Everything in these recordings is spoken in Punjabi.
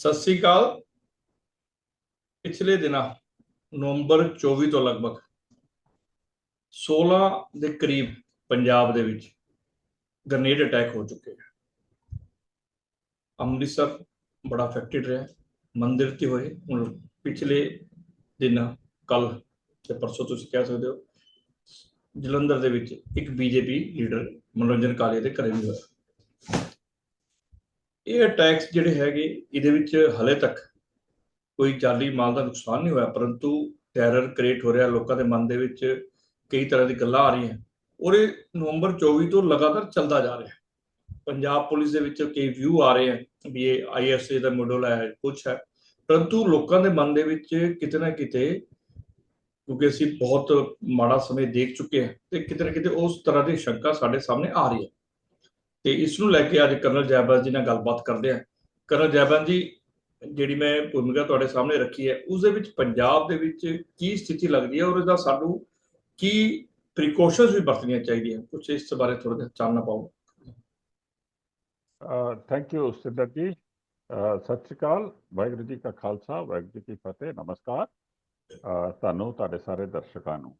ਸਤਿ ਸ੍ਰੀ ਅਕਾਲ। ਪਿਛਲੇ ਦਿਨਾਂ, ਨਵੰਬਰ 24 ਤੋਂ ਲਗਭਗ 16 ਦੇ ਕਰੀਬ ਪੰਜਾਬ ਦੇ ਵਿੱਚ ਗ੍ਰਨੇਡ ਅਟੈਕ ਹੋ ਚੁੱਕੇ ਹਨ ਅੰਮ੍ਰਿਤਸਰ ਬੜਾ ਅਫੈਕਟਡ ਰਿਹਾ। ਮੰਦਿਰ ਤੇ ਹੋਏ। ਹੁਣ ਪਿਛਲੇ ਦਿਨਾਂ ਕੱਲ ਤੇ ਪਰਸੋਂ ਤੁਸੀਂ ਕਹਿ ਸਕਦੇ ਹੋ, ਜਲੰਧਰ ਦੇ ਵਿੱਚ ਇੱਕ ਬੀਜੇਪੀ ਲੀਡਰ ਮਨੋਰੰਜਨ ਕਾਲੇ ਦੇ ਘਰੇ ਵੀ ਹੋਇਆ। ਇਹ ਅਟੈਕਸ ਜਿਹੜੇ ਹੈਗੇ, ਇਹਦੇ ਵਿੱਚ ਹਲੇ ਤੱਕ ਕੋਈ ਜਾਨੀ ਮਾਲ ਦਾ ਨੁਕਸਾਨ ਨਹੀਂ ਹੋਇਆ, ਪਰੰਤੂ ਟੈਰਰ ਕ੍ਰੀਏਟ ਹੋ ਰਿਹਾ, ਲੋਕਾਂ ਦੇ ਮਨ ਦੇ ਵਿੱਚ ਕਈ ਤਰ੍ਹਾਂ ਦੀ ਗੱਲਾਂ ਆ ਰਹੀਆਂ। ਔਰ ਇਹ ਨਵੰਬਰ 24 ਤੋਂ ਲਗਾਤਾਰ ਚੱਲਦਾ ਜਾ ਰਿਹਾ। ਪੰਜਾਬ ਪੁਲਿਸ ਦੇ ਵਿੱਚ ਕਈ ਵਿਊ ਆ ਰਹੇ ਹਨ ਵੀ ਇਹ ਆਈਐਸਏ ਦਾ ਮਾਡਲ ਹੈ ਕੁਝ ਹੈ। ਪਰੰਤੂ ਲੋਕਾਂ ਦੇ ਮਨ ਦੇ ਵਿੱਚ ਕਿਤੇ ਨਾ ਕਿਤੇ, ਕਿਉਂਕਿ ਅਸੀਂ ਬਹੁਤ ਮਾੜਾ ਸਮੇਂ ਦੇਖ ਚੁੱਕੇ ਹਾਂ, ਤੇ ਕਿਤੇ ਨਾ ਕਿਤੇ ਉਸ ਤਰ੍ਹਾਂ ਦੀ ਸ਼ੰਕਾ ਸਾਡੇ ਸਾਹਮਣੇ ਆ ਰਹੀ ਹੈ। ਤੇ ਇਸ ਨੂੰ ਲੈ ਕੇ ਅੱਜ ਕਰਨਲ ਜੈਬਨ ਜੀ ਨਾਲ ਗੱਲਬਾਤ ਕਰਦੇ ਹਾਂ। ਕਰਨਲ ਜੈਬਨ ਜੀ, ਜਿਹੜੀ ਮੈਂ ਭੂਮਿਕਾ ਤੁਹਾਡੇ ਸਾਹਮਣੇ ਰੱਖੀ ਹੈ, ਉਸ ਦੇ ਵਿੱਚ ਪੰਜਾਬ ਦੇ ਵਿੱਚ ਕੀ ਸਥਿਤੀ ਲੱਗਦੀ ਹੈ ਔਰ ਇਹਦਾ ਸਾਨੂੰ ਕੀ ਪ੍ਰੀਕਾਸ਼ਨਸ ਵੀ ਵਰਤਣੀਆਂ ਚਾਹੀਦੀਆਂ? ਕੁਝ ਇਸ ਬਾਰੇ ਥੋੜਾ ਜਿਹਾ ਚਾਨਣਾ ਪਾਓ। ਥੈਂਕ ਯੂ ਸਿੱਧਰ ਜੀ। ਸਤਿ ਸ਼੍ਰੀ ਅਕਾਲ, ਵਾਹਿਗੁਰੂ ਜੀ ਕਾ ਖਾਲਸਾ, ਵਾਹਿਗੁਰੂ ਜੀ ਕੀ ਫਤਿਹ, ਨਮਸਕਾਰ। ਤੁਹਾਨੂੰ, ਤੁਹਾਡੇ ਸਾਰੇ ਦਰਸ਼ਕਾਂ ਨੂੰ।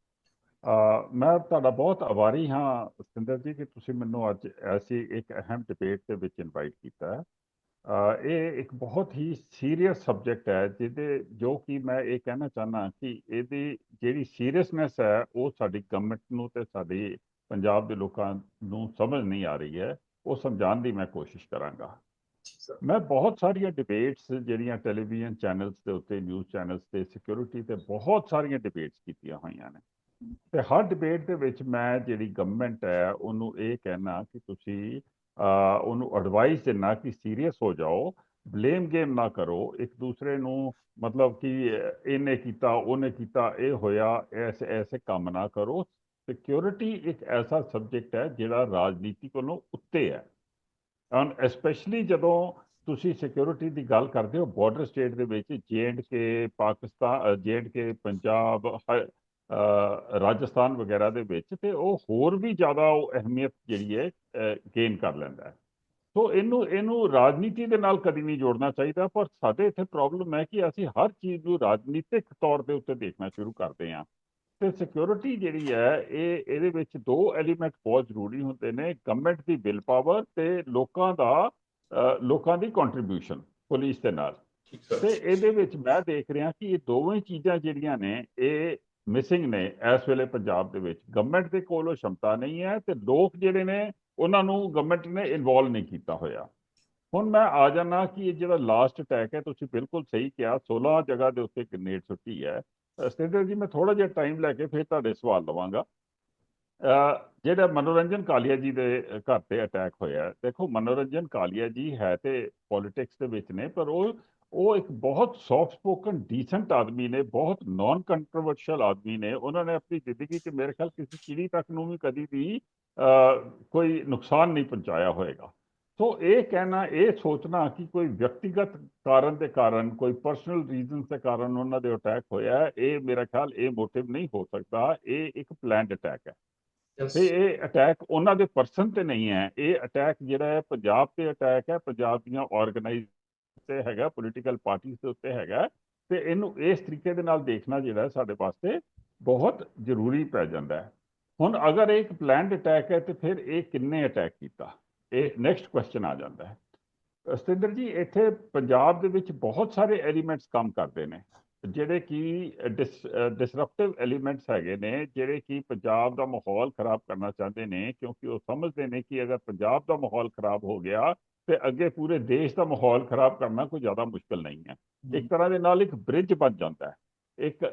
ਮੈਂ ਤੁਹਾਡਾ ਬਹੁਤ ਆਭਾਰੀ ਹਾਂ ਸਿੰਦਰ ਜੀ ਕਿ ਤੁਸੀਂ ਮੈਨੂੰ ਅੱਜ ਐਸੀ ਇੱਕ ਅਹਿਮ ਡਿਬੇਟ ਦੇ ਵਿੱਚ ਇਨਵਾਈਟ ਕੀਤਾ ਹੈ। ਇਹ ਇੱਕ ਬਹੁਤ ਹੀ ਸੀਰੀਅਸ ਸਬਜੈਕਟ ਹੈ ਜਿਹਦੇ ਜੋ ਕਿ ਮੈਂ ਇਹ ਕਹਿਣਾ ਚਾਹਨਾ ਕਿ ਇਹਦੀ ਜਿਹੜੀ ਸੀਰੀਅਸਨੈਸ ਹੈ ਉਹ ਸਾਡੀ ਗਵਰਨਮੈਂਟ ਨੂੰ ਤੇ ਸਾਡੀ ਪੰਜਾਬ ਦੇ ਲੋਕਾਂ ਨੂੰ ਸਮਝ ਨਹੀਂ ਆ ਰਹੀ ਹੈ। ਉਹ ਸਮਝਾਉਣ ਦੀ ਮੈਂ ਕੋਸ਼ਿਸ਼ ਕਰਾਂਗਾ। ਮੈਂ ਬਹੁਤ ਸਾਰੀਆਂ ਡਿਬੇਟਸ ਜਿਹੜੀਆਂ ਟੈਲੀਵਿਜ਼ਨ ਚੈਨਲਸ ਦੇ ਉੱਤੇ ਨਿਊਜ਼ ਚੈਨਲਸ ਤੇ ਸਿਕਿਉਰਿਟੀ ਤੇ ਬਹੁਤ ਸਾਰੀਆਂ ਡਿਬੇਟਸ ਕੀਤੀਆਂ ਹੋਈਆਂ ਨੇ। ਤੇ ਹਰ ਡਿਬੇਟ ਦੇ ਵਿੱਚ ਮੈਂ ਜਿਹੜੀ ਗਵਰਨਮੈਂਟ ਹੈ, ਉਹਨੂੰ ਇਹ ਕਹਿਣਾ ਕਿ ਤੁਸੀਂ ਉਹਨੂੰ ਐਡਵਾਈਸ ਦੇਣਾ ਕਿ ਸੀਰੀਅਸ ਹੋ ਜਾਓ ਬਲੇਮ ਗੇਮ ਨਾ ਕਰੋ, ਇੱਕ ਦੂਸਰੇ ਨੂੰ ਮਤਲਬ ਕਿ ਇਹਨੇ ਕੀਤਾ, ਉਹਨੇ ਕੀਤਾ, ਇਹ ਹੋਇਆ, ਐਸੇ ਐਸੇ ਕੰਮ ਨਾ ਕਰੋ। ਸਿਕਿਉਰਿਟੀ ਇੱਕ ਐਸਾ ਸਬਜੈਕਟ ਹੈ ਜਿਹੜਾ ਰਾਜਨੀਤੀ ਕੋਲੋਂ ਉੱਤੇ ਹੈ। ਐਂਡ ਸਪੈਸ਼ਲੀ ਜਦੋਂ ਤੁਸੀਂ ਸਿਕਿਉਰਿਟੀ ਦੀ ਗੱਲ ਕਰਦੇ ਹੋ ਬਾਰਡਰ ਸਟੇਟ ਦੇ ਵਿੱਚ ਕੇ ਪਾਕਿਸਤਾਨ ਕੇ ਪੰਜਾਬ ਰਾਜਸਥਾਨ ਵਗੈਰਾ ਦੇ ਵਿੱਚ ਤੇ ਉਹ ਹੋਰ ਵੀ ਜ਼ਿਆਦਾ ਉਹ ਅਹਿਮੀਅਤ ਜਿਹੜੀ ਹੈ ਗੇਨ ਕਰ ਲੈਂਦਾ ਹੈ। ਸੋ ਇਹਨੂੰ ਇਹਨੂੰ ਰਾਜਨੀਤੀ ਦੇ ਨਾਲ ਕਦੀ ਨਹੀਂ ਜੋੜਨਾ ਚਾਹੀਦਾ ਪਰ ਸਾਡੇ ਇੱਥੇ ਪ੍ਰੋਬਲਮ ਹੈ ਕਿ ਅਸੀਂ ਹਰ ਚੀਜ਼ ਨੂੰ ਰਾਜਨੀਤਿਕ ਤੌਰ ਦੇ ਉੱਤੇ ਦੇਖਣਾ ਸ਼ੁਰੂ ਕਰਦੇ ਹਾਂ। ਤੇ ਸਿਕਿਉਰਿਟੀ ਜਿਹੜੀ ਹੈ ਇਹ ਇਹਦੇ ਵਿੱਚ ਦੋ ਐਲੀਮੈਂਟ ਬਹੁਤ ਜ਼ਰੂਰੀ ਹੁੰਦੇ ਨੇ ਗਵਰਨਮੈਂਟ ਦੀ ਵਿਲ ਪਾਵਰ ਤੇ ਲੋਕਾਂ ਦਾ ਲੋਕਾਂ ਦੀ ਕੰਟਰੀਬਿਊਸ਼ਨ ਪੁਲਿਸ ਦੇ ਨਾਲ। ਤੇ ਇਹਦੇ ਵਿੱਚ ਮੈਂ ਦੇਖ ਰਿਹਾ ਕਿ ਇਹ ਦੋਵੇਂ ਚੀਜ਼ਾਂ ਜਿਹੜੀਆਂ ਨੇ ਇਹ ਮਿਸਿੰਗ ਨੇ ਇਸ ਵੇਲੇ ਪੰਜਾਬ ਦੇ ਵਿੱਚ। ਗਵਰਨਮੈਂਟ ਦੇ ਕੋਲ ਉਹ ਸ਼ਮਤਾ ਨਹੀਂ ਹੈ ਤੇ ਲੋਕ ਜਿਹੜੇ ਨੇ, ਉਹਨਾਂ ਨੂੰ ਗਵਰਨਮੈਂਟ ਨੇ ਇਨਵੋਲਵ ਨਹੀਂ ਕੀਤਾ ਹੋਇਆ। ਹੁਣ ਮੈਂ ਆ ਜਾਣਾ ਕਿ ਇਹ ਜਿਹੜਾ ਲਾਸਟ ਅਟੈਕ ਹੈ, ਤੁਸੀਂ ਬਿਲਕੁਲ ਸਹੀ ਕਿਹਾ 16 ਜਗ੍ਹਾ ਦੇ ਉੱਤੇ ਗ੍ਰੇਨੇਡ ਸੁੱਟੀ ਹੈ। ਸਤਿੰਦਰ ਜੀ, ਮੈਂ ਥੋੜਾ ਜਿਹਾ ਟਾਈਮ ਲੈ ਕੇ ਫਿਰ ਤੁਹਾਡੇ ਸਵਾਲ ਲਵਾਂਗਾ। ਜਿਹੜਾ ਮਨੋਰੰਜਨ ਕਾਲੀਆ ਜੀ ਦੇ ਘਰ ਤੇ ਅਟੈਕ ਹੋਇਆ ਦੇਖੋ, ਮਨੋਰੰਜਨ ਕਾਲੀਆ ਜੀ ਹੈ ਤੇ ਪੋਲਿਟਿਕਸ ਦੇ ਵਿੱਚ ਨੇ, ਪਰ ਉਹ ਉਹ ਇੱਕ ਬਹੁਤ ਸੌਫਟ ਸਪੋਕਨ ਡੀਸੈਂਟ ਆਦਮੀ ਨੇ ਬਹੁਤ ਨਾਨ ਕੰਟਰੋਵਰਸ਼ੀਅਲ ਆਦਮੀ ਨੇ। ਉਹਨਾਂ ਨੇ ਆਪਣੀ ਜ਼ਿੰਦਗੀ 'ਚ ਮੇਰੇ ਖਿਆਲ ਕਿਸੇ ਚੀੜੀ ਤੱਕ ਨੂੰ ਵੀ ਕਦੀ ਵੀ ਕੋਈ ਨੁਕਸਾਨ ਨਹੀਂ ਪਹੁੰਚਾਇਆ ਹੋਏਗਾ। ਸੋ ਇਹ ਕਹਿਣਾ ਇਹ ਸੋਚਣਾ ਕਿ ਕੋਈ ਵਿਅਕਤੀਗਤ ਕਾਰਨ ਦੇ ਕਾਰਨ ਕੋਈ ਪਰਸਨਲ ਰੀਜ਼ਨਸ ਦੇ ਕਾਰਨ ਉਹਨਾਂ ਦੇ ਅਟੈਕ ਹੋਇਆ ਇਹ ਮੇਰਾ ਖਿਆਲ ਇਹ ਮੋਟਿਵ ਨਹੀਂ ਹੋ ਸਕਦਾ। ਇਹ ਇੱਕ ਪਲਾਨਡ ਅਟੈਕ ਹੈ। ਤੇ ਇਹ ਅਟੈਕ ਉਹਨਾਂ ਦੇ ਪਰਸਨ ਤੇ ਨਹੀਂ ਹੈ। ਇਹ ਅਟੈਕ ਜਿਹੜਾ ਹੈ ਪੰਜਾਬ ਤੇ ਅਟੈਕ ਹੈ। ਪੰਜਾਬ ਦੀਆਂ ਆਰਗੇਨਾਈਜ਼ ਤੇ ਹੈਗਾ ਪੋਲੀਟੀਕਲ ਪਾਰਟੀਆਂ ਦੇ ਉੱਤੇ ਹੈਗਾ, ਤੇ ਇਹਨੂੰ ਇਸ ਤਰੀਕੇ ਦੇ ਨਾਲ ਦੇਖਣਾ ਜਿਹੜਾ ਸਾਡੇ ਵਾਸਤੇ ਬਹੁਤ ਜ਼ਰੂਰੀ ਪੈ ਜਾਂਦਾ ਹੈ। ਹੁਣ ਅਗਰ ਇੱਕ ਪਲਾਨਡ ਅਟੈਕ ਹੈ, ਤੇ ਫਿਰ ਇਹ ਕਿੰਨੇ ਅਟੈਕ ਕੀਤਾ? ਇਹ ਨੈਕਸਟ ਕੁਐਸਚਨ ਆ ਜਾਂਦਾ ਹੈ। ਸਤਿੰਦਰ ਜੀ, ਇੱਥੇ ਪੰਜਾਬ ਦੇ ਵਿੱਚ ਬਹੁਤ ਸਾਰੇ ਐਲੀਮੈਂਟਸ ਕੰਮ ਕਰਦੇ ਨੇ, ਜਿਹੜੇ ਕਿ ਡਿਸਰਪਟਿਵ ਐਲੀਮੈਂਟਸ ਹੈਗੇ ਨੇ, ਜਿਹੜੇ ਕਿ ਪੰਜਾਬ ਦਾ ਮਾਹੌਲ ਖਰਾਬ ਕਰਨਾ ਚਾਹੁੰਦੇ ਨੇ, ਕਿਉਂਕਿ ਉਹ ਸਮਝਦੇ ਨੇ ਕਿ ਅਗਰ ਪੰਜਾਬ ਦਾ ਮਾਹੌਲ ਖਰਾਬ ਹੋ ਗਿਆ ਤੇ ਅੱਗੇ ਪੂਰੇ ਦੇਸ਼ ਦਾ ਮਾਹੌਲ ਖਰਾਬ ਕਰਨਾ ਕੋਈ ਜ਼ਿਆਦਾ ਮੁਸ਼ਕਲ ਨਹੀਂ ਹੈ। ਇੱਕ ਤਰ੍ਹਾਂ ਦੇ ਨਾਲ ਇੱਕ ਬ੍ਰਿਜ ਬਣ ਜਾਂਦਾ ਹੈ। ਇੱਕ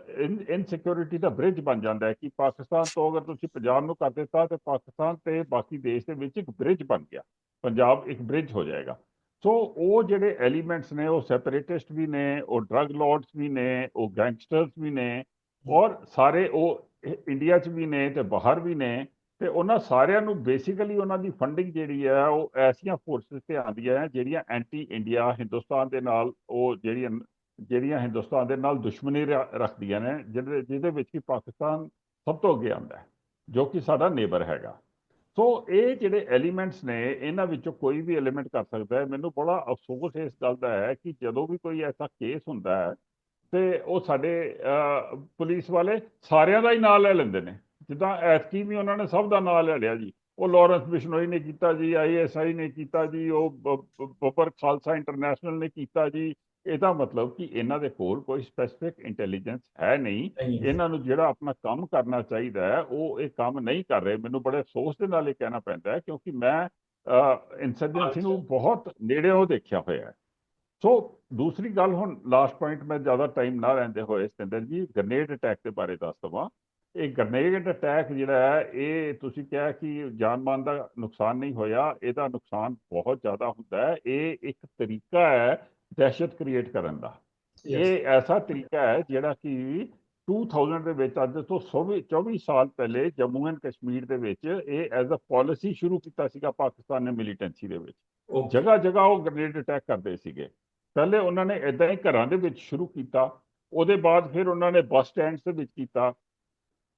ਇਨਸਿਕਿਉਰਿਟੀ ਦਾ ਬ੍ਰਿਜ ਬਣ ਜਾਂਦਾ ਹੈ ਕਿ ਪਾਕਿਸਤਾਨ ਤੋਂ ਅਗਰ ਤੁਸੀਂ ਪੰਜਾਬ ਨੂੰ ਕਰ ਦਿੱਤਾ ਤੇ ਪਾਕਿਸਤਾਨ ਤੇ ਬਾਕੀ ਦੇਸ਼ ਦੇ ਵਿੱਚ ਇੱਕ ਬ੍ਰਿਜ ਬਣ ਗਿਆ। ਪੰਜਾਬ ਇੱਕ ਬ੍ਰਿਜ ਹੋ ਜਾਏਗਾ। ਸੋ ਉਹ ਜਿਹੜੇ ਐਲੀਮੈਂਟਸ ਨੇ ਉਹ ਸੈਪਰੇਟਿਸਟ ਵੀ ਨੇ ਉਹ ਡਰੱਗ ਲਾਰਡਸ ਵੀ ਨੇ ਉਹ ਗੈਂਗਸਟਰਸ ਵੀ ਨੇ ਔਰ ਸਾਰੇ ਉਹ ਇੰਡੀਆ 'ਚ ਵੀ ਨੇ ਤੇ ਬਾਹਰ ਵੀ ਨੇ ਤੇ ਉਹਨਾਂ ਸਾਰਿਆਂ ਨੂੰ ਬੇਸਿਕਲੀ ਉਹਨਾਂ ਦੀ ਫੰਡਿੰਗ ਜਿਹੜੀ ਹੈ ਉਹ ਐਸੀਆਂ ਫੋਰਸਸ ਤੇ ਆਉਂਦੀਆਂ ਹੈ ਜਿਹੜੀਆਂ ਐਂਟੀ ਇੰਡੀਆ ਹਿੰਦੁਸਤਾਨ ਦੇ ਨਾਲ ਉਹ ਜਿਹੜੀਆਂ ਜਿਹੜੀਆਂ ਹਿੰਦੁਸਤਾਨ ਦੇ ਨਾਲ ਦੁਸ਼ਮਣੀ ਰੱਖਦੀਆਂ ਨੇ, ਜਿਹਦੇ ਜਿਹਦੇ ਵਿੱਚ ਕਿ ਪਾਕਿਸਤਾਨ ਸਭ ਤੋਂ ਅੱਗੇ ਆਉਂਦਾ ਜੋ ਕਿ ਸਾਡਾ ਨੇਬਰ ਹੈਗਾ। ਸੋ ਇਹ ਜਿਹੜੇ ਐਲੀਮੈਂਟਸ ਨੇ, ਇਹਨਾਂ ਵਿੱਚੋਂ ਕੋਈ ਵੀ ਐਲੀਮੈਂਟ ਕਰ ਸਕਦਾ ਹੈ। ਮੈਨੂੰ ਬੜਾ ਅਫਸੋਸ ਇਸ ਗੱਲ ਦਾ ਹੈ ਕਿ ਜਦੋਂ ਵੀ ਕੋਈ ਐਸਾ ਕੇਸ ਹੁੰਦਾ ਹੈ, ਤੇ ਉਹ ਸਾਡੇ ਪੁਲਿਸ ਵਾਲੇ ਸਾਰਿਆਂ ਦਾ ਹੀ ਨਾਂ ਲੈ ਲੈਂਦੇ ਨੇ। ਜਿੱਦਾਂ ਐਤਕੀ ਵੀ ਉਹਨਾਂ ਨੇ ਸਭ ਦਾ ਨਾਂ ਲੈ ਲਿਆ ਜੀ। ਉਹ ਲਾਰੈਂਸ ਬਿਸ਼ਨੋਈ ਨੇ ਕੀਤਾ ਜੀ ਆਈਐਸਆਈ ਨੇ ਕੀਤਾ ਜੀ ਉਹ ਬ- ਬ- ਬੱਬਰ ਖਾਲਸਾ ਇੰਟਰਨੈਸ਼ਨਲ ਨੇ ਕੀਤਾ ਜੀ। ਇਹਦਾ ਮਤਲਬ ਕਿ ਇਹਨਾਂ ਦੇ ਕੋਲ ਕੋਈ ਸਪੈਸਿਫਿਕ ਇੰਟੈਲੀਜੈਂਸ ਹੈ ਨਹੀਂ। ਇਹਨਾਂ ਨੂੰ ਜਿਹੜਾ ਆਪਣਾ ਕੰਮ ਕਰਨਾ ਚਾਹੀਦਾ ਹੈ ਉਹ ਇਹ ਕੰਮ ਨਹੀਂ ਕਰ ਰਹੇ। ਮੈਨੂੰ ਬੜੇ ਅਫਸੋਸ ਦੇ ਨਾਲ ਇਹ ਕਹਿਣਾ ਪੈਂਦਾ ਹੈ ਕਿਉਂਕਿ ਮੈਂ ਇਨਸਰਜੈਂਸੀ ਨੂੰ ਬਹੁਤ ਨੇੜਿਓਂ ਦੇਖਿਆ ਹੋਇਆ ਹੈ। ਸੋ ਦੂਸਰੀ ਗੱਲ ਹੁਣ ਲਾਸਟ ਪੁਆਇੰਟ ਮੈਂ ਜ਼ਿਆਦਾ ਟਾਈਮ ਨਾ ਲੈਂਦੇ ਹੋਏ ਸਤਿੰਦਰ ਜੀ ਗ੍ਰਨੇਡ ਅਟੈਕ ਦੇ ਬਾਰੇ ਦੱਸ ਦਵਾਂ। ਇਹ ਗ੍ਰਨੇਡ ਅਟੈਕ ਜਿਹੜਾ ਹੈ ਇਹ ਤੁਸੀਂ ਕਿਹਾ ਕਿ ਜਾਨ ਮਾਲ ਦਾ ਨੁਕਸਾਨ ਨਹੀਂ ਹੋਇਆ ਇਹਦਾ ਨੁਕਸਾਨ ਬਹੁਤ ਜ਼ਿਆਦਾ ਹੁੰਦਾ ਹੈ। ਇਹ ਇੱਕ ਤਰੀਕਾ ਹੈ ਦਹਿਸ਼ਤ ਕ੍ਰੀਏਟ ਕਰਨ ਦਾ। ਇਹ ਐਸਾ ਤਰੀਕਾ ਹੈ ਜਿਹੜਾ ਕਿ 2000 ਦੇ ਵਿੱਚ ਅੱਜ ਤੋਂ 24 24 ਸਾਲ ਪਹਿਲੇ ਜੰਮੂ ਐਂਡ ਕਸ਼ਮੀਰ ਦੇ ਵਿੱਚ ਇਹ ਐਜ਼ ਅ ਪਾਲਿਸੀ ਸ਼ੁਰੂ ਕੀਤਾ ਸੀਗਾ ਪਾਕਿਸਤਾਨ ਨੇ ਮਿਲੀਟੈਂਸੀ ਦੇ ਵਿੱਚ। ਜਗ੍ਹਾ ਜਗ੍ਹਾ ਉਹ ਗ੍ਰਨੇਡ ਅਟੈਕ ਕਰਦੇ ਸੀਗੇ। ਪਹਿਲੇ ਉਹਨਾਂ ਨੇ ਇਦਾਂ ਹੀ ਘਰਾਂ ਦੇ ਵਿੱਚ ਸ਼ੁਰੂ ਕੀਤਾ ਉਹਦੇ ਬਾਅਦ ਫਿਰ ਉਹਨਾਂ ਨੇ ਬੱਸ ਸਟੈਂਡਸ ਦੇ ਵਿੱਚ ਕੀਤਾ।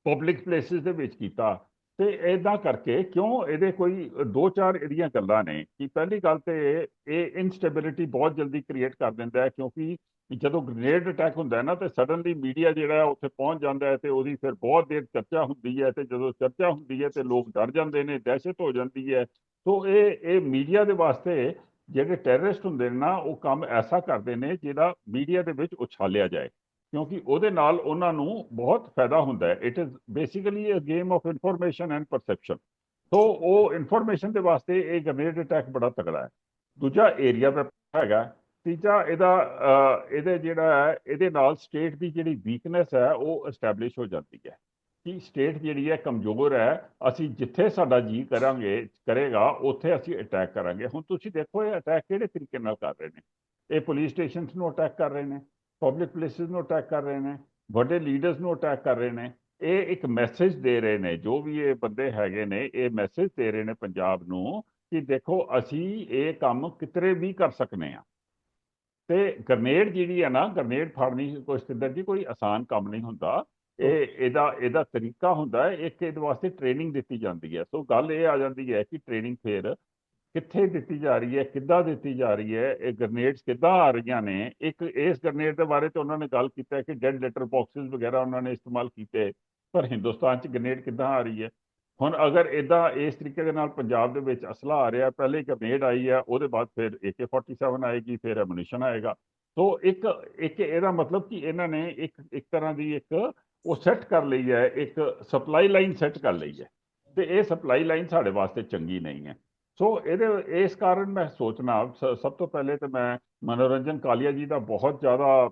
ਪਬਲਿਕ ਪਲੇਸਿਸ ਦੇ ਵਿੱਚ ਕੀਤਾ। ਤੇ ਇਦਾਂ ਕਰਕੇ ਕਿਉਂ ਇਹਦੇ ਕੋਈ ਦੋ ਚਾਰ ਇਹਦੀਆਂ ਗੱਲਾਂ ਨੇ ਕਿ ਪਹਿਲੀ ਗੱਲ ਤੇ ਇਹ ਇਨਸਟੇਬਿਲਿਟੀ ਬਹੁਤ ਜਲਦੀ ਕ੍ਰੀਏਟ ਕਰ ਦਿੰਦਾ ਹੈ ਕਿਉਂਕਿ ਜਦੋਂ ਗ੍ਰਨੇਡ ਅਟੈਕ ਹੁੰਦਾ ਨਾ ਤੇ ਸਡਨਲੀ ਮੀਡੀਆ ਜਿਹੜਾ ਉੱਥੇ ਪਹੁੰਚ ਜਾਂਦਾ ਹੈ ਤੇ ਉਹਦੀ ਫਿਰ ਬਹੁਤ ਦੇਰ ਚਰਚਾ ਹੁੰਦੀ ਹੈ ਤੇ ਜਦੋਂ ਚਰਚਾ ਹੁੰਦੀ ਹੈ ਤੇ ਲੋਕ ਡਰ ਜਾਂਦੇ ਨੇ, ਦਹਿਸ਼ਤ ਹੋ ਜਾਂਦੀ ਹੈ। ਸੋ ਇਹ ਇਹ ਮੀਡੀਆ ਦੇ ਵਾਸਤੇ ਜਿਹੜੇ ਟੈਰਰਿਸਟ ਹੁੰਦੇ ਨੇ ਨਾ, ਉਹ ਕੰਮ ਐਸਾ ਕਰਦੇ ਨੇ ਜਿਹੜਾ ਮੀਡੀਆ ਦੇ ਵਿੱਚ ਉਛਾਲਿਆ ਜਾਏ। ਕਿਉਂਕਿ ਉਹਦੇ ਨਾਲ ਉਹਨਾਂ ਨੂੰ ਬਹੁਤ ਫਾਇਦਾ ਹੁੰਦਾ ਹੈ। It is basically a game of information and perception so ਉਹ ਇਨਫੋਰਮੇਸ਼ਨ ਦੇ ਵਾਸਤੇ ਇਹ ਗ੍ਰਨੇਡ ਅਟੈਕ ਬੜਾ ਤਕੜਾ ਹੈ। ਦੂਜਾ ਏਰੀਆ ਦਾ ਹੈਗਾ। ਤੀਜਾ ਇਹਦਾ ਇਹਦੇ ਜਿਹੜਾ ਹੈ, ਇਹਦੇ ਨਾਲ ਸਟੇਟ ਦੀ ਜਿਹੜੀ ਵੀਕਨੈਸ ਹੈ, ਉਹ ਐਸਟੈਬਲਿਸ਼ ਹੋ ਜਾਂਦੀ ਹੈ। ਕਿ ਸਟੇਟ ਜਿਹੜੀ ਹੈ ਕਮਜ਼ੋਰ ਹੈ। ਅਸੀਂ ਜਿੱਥੇ ਸਾਡਾ ਜੀ ਕਰਾਂਗੇ, ਕਰੇਗਾ, ਉੱਥੇ ਅਸੀਂ ਅਟੈਕ ਕਰਾਂਗੇ। ਹੁਣ ਤੁਸੀਂ ਦੇਖੋ, ਇਹ ਅਟੈਕ ਕਿਹੜੇ ਤਰੀਕੇ ਨਾਲ ਕਰ ਰਹੇ ਨੇ? ਇਹ ਪੁਲਿਸ ਸਟੇਸ਼ਨਸ ਨੂੰ ਅਟੈਕ ਕਰ ਰਹੇ ਨੇ। ਪਬਲਿਕ ਪਲੇਸਿਸ ਨੂੰ ਅਟੈਕ ਕਰ ਰਹੇ ਨੇ, ਵੱਡੇ ਲੀਡਰਸ ਨੂੰ ਅਟੈਕ ਕਰ ਰਹੇ ਨੇ, ਇਹ ਇੱਕ ਮੈਸੇਜ ਦੇ ਰਹੇ ਨੇ, ਜੋ ਵੀ ਇਹ ਬੰਦੇ ਹੈਗੇ ਨੇ, ਇਹ ਮੈਸੇਜ ਦੇ ਰਹੇ ਨੇ ਪੰਜਾਬ ਨੂੰ ਕਿ ਦੇਖੋ ਅਸੀਂ ਇਹ ਕੰਮ ਕਿਤਰੇ ਵੀ ਕਰ ਸਕਨੇ ਆ। ਤੇ ਗਰਨੇਡ ਜਿਹੜੀ ਹੈ ਨਾ ਗਰਨੇਡ ਫੜਨੀ ਕੋਈ ਸਿੱਧਰ ਜੀ, ਕੋਈ ਆਸਾਨ ਕੰਮ ਨਹੀਂ ਹੁੰਦਾ। ਇਹ ਇਹਦਾ ਇਹਦਾ ਤਰੀਕਾ ਹੁੰਦਾ ਹੈ, ਇੱਕ ਇਹਦੇ ਵਾਸਤੇ ਟ੍ਰੇਨਿੰਗ ਦਿੱਤੀ ਜਾਂਦੀ ਹੈ। ਸੋ ਗੱਲ ਇਹ ਆ ਜਾਂਦੀ ਹੈ ਕਿ ਟ੍ਰੇਨਿੰਗ ਫਿਰ ਕਿੱਥੇ ਦਿੱਤੀ ਜਾ ਰਹੀ ਹੈ, ਕਿੱਦਾਂ ਦਿੱਤੀ ਜਾ ਰਹੀ ਹੈ, ਇਹ ਗ੍ਰਨੇਡਸ ਕਿੱਦਾਂ ਆ ਰਹੀਆਂ ਨੇ, ਇੱਕ ਇਸ ਗ੍ਰਨੇਡ ਦੇ ਬਾਰੇ ਤੇ ਉਹਨਾਂ ਨੇ ਗੱਲ ਕੀਤਾ ਹੈ ਕਿ ਡੈਡ ਲੈਟਰ ਬਾਕਸਸ ਵਗੈਰਾ ਉਹਨਾਂ ਨੇ ਇਸਤੇਮਾਲ ਕੀਤੇ, ਪਰ ਹਿੰਦੁਸਤਾਨ 'ਚ ਗ੍ਰਨੇਡ ਕਿੱਦਾਂ ਆ ਰਹੀ ਹੈ? ਹੁਣ ਅਗਰ ਇਦਾਂ ਇਸ ਤਰੀਕੇ ਦੇ ਨਾਲ ਪੰਜਾਬ ਦੇ ਵਿੱਚ ਅਸਲਾ ਆ ਰਿਹਾ, ਪਹਿਲੇ ਗ੍ਰਨੇਡ ਆਈ ਹੈ, ਉਹਦੇ ਬਾਅਦ ਫਿਰ AK47 ਆਏਗੀ, ਫਿਰ ਐਮੂਨੀਸ਼ਨ ਆਏਗਾ। ਸੋ ਇੱਕ ਇੱਕ ਇਹਦਾ ਮਤਲਬ ਕਿ ਇਹਨਾਂ ਨੇ ਇੱਕ ਇੱਕ ਤਰ੍ਹਾਂ ਦੀ ਇੱਕ ਉਹ ਸੈੱਟ ਕਰ ਲਈ ਹੈ, ਇੱਕ ਸਪਲਾਈ ਲਾਈਨ ਸੈੱਟ ਕਰ ਲਈ ਹੈ। ਤੇ ਇਹ ਸਪਲਾਈ ਲਾਈਨ ਸਾਡੇ ਵਾਸਤੇ ਚੰਗੀ ਨਹੀਂ ਹੈ। ਸੋ ਇਹਦੇ, ਇਸ ਕਾਰਨ ਮੈਂ ਸੋਚਣਾ ਸ- ਸਭ ਤੋਂ ਪਹਿਲੇ ਤੇ ਮੈਂ ਮਨੋਰੰਜਨ ਕਾਲੀਆ ਜੀ ਦਾ ਬਹੁਤ ਜ਼ਿਆਦਾ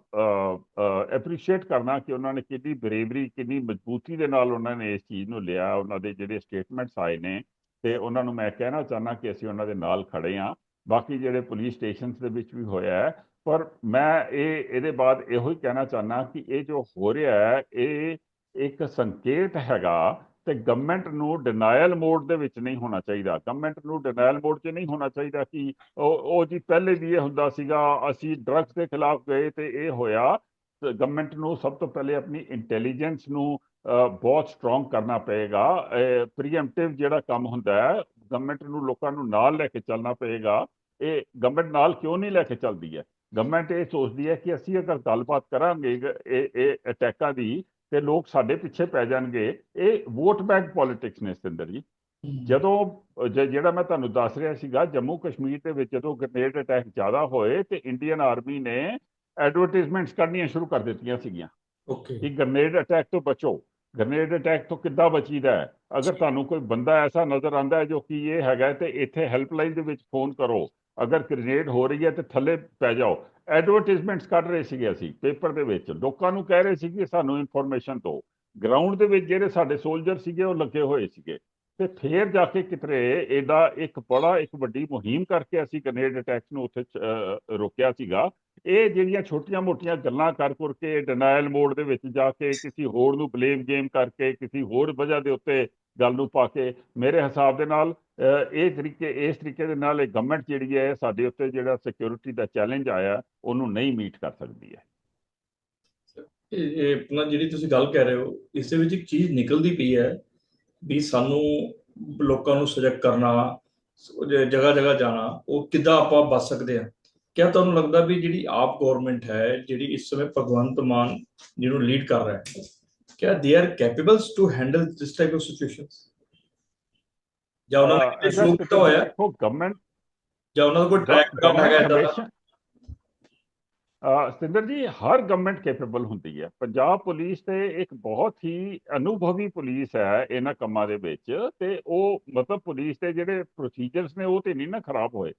ਐਪਰੀਸ਼ੀਏਟ ਕਰਨਾ ਕਿ ਉਹਨਾਂ ਨੇ ਕਿੰਨੀ ਬਰੇਵਰੀ ਕਿੰਨੀ ਮਜ਼ਬੂਤੀ ਦੇ ਨਾਲ ਉਹਨਾਂ ਨੇ ਇਸ ਚੀਜ਼ ਨੂੰ ਲਿਆ, ਉਹਨਾਂ ਦੇ ਜਿਹੜੇ ਸਟੇਟਮੈਂਟਸ ਆਏ ਨੇ, ਤੇ ਉਹਨਾਂ ਨੂੰ ਮੈਂ ਕਹਿਣਾ ਚਾਹਨਾ ਕਿ ਅਸੀਂ ਉਹਨਾਂ ਦੇ ਨਾਲ ਖੜੇ ਹਾਂ। ਬਾਕੀ ਜਿਹੜੇ ਪੁਲਿਸ ਸਟੇਸ਼ਨਸ ਦੇ ਵਿੱਚ ਵੀ ਹੋਇਆ ਹੈ, ਪਰ ਮੈਂ ਇਹ, ਇਹਦੇ ਬਾਅਦ ਇਹੋ ਹੀ ਕਹਿਣਾ ਚਾਹਨਾ ਕਿ ਇਹ ਜੋ ਹੋ ਰਿਹਾ ਹੈ, ਇਹ ਇੱਕ ਸੰਕੇਤ ਹੈਗਾ ਤੇ ਗਵਰਨਮੈਂਟ ਨੂੰ ਡਿਨਾਇਲ ਮੋਡ ਦੇ ਵਿੱਚ ਨਹੀਂ ਹੋਣਾ ਚਾਹੀਦਾ। ਗਵਰਨਮੈਂਟ ਨੂੰ ਡਿਨਾਇਲ ਮੋਡ 'ਚ ਨਹੀਂ ਹੋਣਾ ਚਾਹੀਦਾ ਕਿ ਉਹ ਉਹ ਜੀ ਪਹਿਲੇ ਵੀ ਇਹ ਹੁੰਦਾ ਸੀਗਾ, ਅਸੀਂ ਡਰੱਗਸ ਦੇ ਖਿਲਾਫ ਗਏ ਤੇ ਇਹ ਹੋਇਆ ਗਵਰਨਮੈਂਟ ਨੂੰ ਸਭ ਤੋਂ ਪਹਿਲੇ ਆਪਣੀ ਇੰਟੈਲੀਜੈਂਸ ਨੂੰ ਬਹੁਤ ਸਟਰੋਂਗ ਕਰਨਾ ਪਏਗਾ। ਪ੍ਰੀਐਮਪਟਿਵ ਜਿਹੜਾ ਕੰਮ ਹੁੰਦਾ ਹੈ ਗਵਰਨਮੈਂਟ ਨੂੰ ਲੋਕਾਂ ਨੂੰ ਨਾਲ ਲੈ ਕੇ ਚੱਲਣਾ ਪਏਗਾ। ਇਹ ਗਵਰਨਮੈਂਟ ਨਾਲ ਕਿਉਂ ਨਹੀਂ ਲੈ ਕੇ ਚੱਲਦੀ ਹੈ? ਗਵਰਨਮੈਂਟ ਇਹ ਸੋਚਦੀ ਹੈ ਕਿ ਅਸੀਂ ਅਗਰ ਗੱਲਬਾਤ ਕਰਾਂਗੇ, ਇਹ ਇਹ ਅਟੈਕਾਂ ਦੀ ਤੇ ਲੋਕ ਸਾਡੇ ਪਿੱਛੇ ਪੈ ਜਾਣਗੇ। ਇਹ ਵੋਟ ਬੈਂਕ ਪੋਲਿਟਿਕਸ ਨੇ ਸਤਿੰਦਰ ਜੀ। ਜਦੋਂ ਜਿਹੜਾ ਮੈਂ ਤੁਹਾਨੂੰ ਦੱਸ ਰਿਹਾ ਸੀਗਾ ਜੰਮੂ ਕਸ਼ਮੀਰ ਦੇ ਵਿੱਚ ਜਦੋਂ ਗ੍ਰਨੇਡ ਅਟੈਕ ਜ਼ਿਆਦਾ ਹੋਏ ਤੇ ਇੰਡੀਅਨ ਆਰਮੀ ਨੇ ਐਡਵਰਟਾਈਜ਼ਮੈਂਟਸ ਕਰਨੀਆਂ ਸ਼ੁਰੂ ਕਰ ਦਿੱਤੀਆਂ ਸੀਗੀਆਂ। ਓਕੇ ਕਿ ਗ੍ਰਨੇਡ ਅਟੈਕ ਤੋਂ ਬਚੋ। ਗ੍ਰਨੇਡ ਅਟੈਕ ਤੋਂ ਕਿੱਦਾਂ ਬਚੀਦਾ ਹੈ? ਅਗਰ ਤੁਹਾਨੂੰ ਕੋਈ ਬੰਦਾ ਐਸਾ ਨਜ਼ਰ ਆਂਦਾ ਹੈ ਜੋ ਕਿ ਇਹ ਹੈਗਾ ਤੇ ਇੱਥੇ ਹੈਲਪਲਾਈਨ ਦੇ ਵਿੱਚ ਫੋਨ ਕਰੋ। ਅਗਰ ਗ੍ਰਨੇਡ ਹੋ ਰਹੀ ਹੈ ਤੇ ਥੱਲੇ ਪੈ ਜਾਓ। ਐਡਵਰਟਾਈਜ਼ਮੈਂਟਸ ਕੱਢ ਰਹੇ ਸੀਗੇ ਅਸੀਂ, ਪੇਪਰ ਦੇ ਵਿੱਚ। ਲੋਕਾਂ ਨੂੰ ਕਹਿ ਰਹੇ ਸੀ ਕਿ ਸਾਨੂੰ ਇਨਫੋਰਮੇਸ਼ਨ ਦਿਓ। ਗਰਾਊਂਡ ਦੇ ਵਿੱਚ ਜਿਹੜੇ ਸਾਡੇ ਸੋਲਜਰ ਸੀਗੇ, ਉਹ ਲੱਗੇ ਹੋਏ ਸੀਗੇ। ਤੇ ਫੇਰ ਜਾ ਕੇ ਕਿਤਰੇ ਇਹਦਾ ਇੱਕ ਬੜਾ, ਇੱਕ ਵੱਡੀ ਮੁਹਿੰਮ ਕਰਕੇ ਅਸੀਂ ਗ੍ਰਨੇਡ ਅਟੈਕ ਨੂੰ ਉੱਥੇ ਰੋਕਿਆ ਸੀਗਾ। ਇਹ ਜਿਹੜੀਆਂ ਛੋਟੀਆਂ-ਮੋਟੀਆਂ ਗੱਲਾਂ ਕਰ ਕਰਕੇ ਡਿਨਾਇਲ ਮੋਡ ਦੇ ਵਿੱਚ ਜਾ ਕੇ ਕਿਸੇ ਹੋਰ ਨੂੰ ਬਲੇਮ ਗੇਮ ਕਰਕੇ, ਕਿਸੇ ਹੋਰ ਵਜ੍ਹਾ ਦੇ ਉੱਤੇ ਗੱਲ ਨੂੰ ਪਾ ਕੇ ਮੇਰੇ ਹਿਸਾਬ ਦੇ ਨਾਲ ਇਹ ਤਰੀਕੇ, ਇਸ ਤਰੀਕੇ ਦੇ ਨਾਲ ਇਹ ਗਵਰਨਮੈਂਟ ਜਿਹੜੀ ਹੈ, ਸਾਡੇ ਉੱਤੇ ਜਿਹੜਾ ਸਿਕਿਉਰਿਟੀ ਦਾ ਚੈਲੰਜ ਆਇਆ, ਉਹਨੂੰ ਨਹੀਂ ਮੀਟ ਕਰ ਸਕਦੀ ਹੈ। ਇਹ ਆਪਣਾ ਜਿਹੜੀ ਤੁਸੀਂ ਗੱਲ ਕਹਿ ਰਹੇ ਹੋ, ਇਸ ਦੇ ਵਿੱਚ ਇੱਕ ਚੀਜ਼ ਨਿਕਲਦੀ ਪਈ ਹੈ ਵੀ ਸਾਨੂੰ ਲੋਕਾਂ ਨੂੰ ਸਜਗ ਕਰਨਾ ਜਗ੍ਹਾ ਜਗ੍ਹਾ ਜਾਣਾ, ਉਹ ਕਿੱਦਾਂ ਆਪਾਂ ਬਚ ਸਕਦੇ ਆ ਕਿਆ ਤੁਹਾਨੂੰ ਲੱਗਦਾ ਵੀ ਜਿਹੜੀ ਆਪ ਗਵਰਨਮੈਂਟ ਹੈ, ਜਿਹੜੀ ਇਸ ਸਮੇਂ ਭਗਵੰਤ ਮਾਨ ਜਿਹਨੂੰ ਲੀਡ ਕਰ ਰਿਹਾ ਹੈ ਕਿਆ they are capables to handle this type of situations ਜਾਂ ਉਹਨਾਂ ਨੇ ਕਿਤੇ ਸ਼ੁਰੂ ਕੀਤਾ ਹੋਇਆ? ਦੇਖੋ ਗਵਰਨਮੈਂਟ ਜਾਂ ਉਹਨਾਂ ਦਾ ਕੋਈ ਟਰੈਕ ਕੰਮ ਹੈਗਾ ਏਦਾਂ ਦਾ ਸਤਿੰਦਰ ਜੀ ਹਰ ਗਵਰਨਮੈਂਟ ਕੈਪੇਬਲ ਹੁੰਦੀ ਹੈ ਪੰਜਾਬ ਪੁਲਿਸ ਤੇ ਇੱਕ ਬਹੁਤ ਹੀ ਅਨੁਭਵੀ ਪੁਲਿਸ ਹੈ ਇਹਨਾਂ ਕੰਮਾਂ ਦੇ ਵਿੱਚ ਤੇ ਉਹ ਮਤਲਬ ਪੁਲਿਸ ਦੇ ਜਿਹੜੇ ਪ੍ਰੋਸੀਜਰਸ ਨੇ ਉਹ ਤੇ ਨਹੀਂ ਨਾ ਖਰਾਬ ਹੋਏ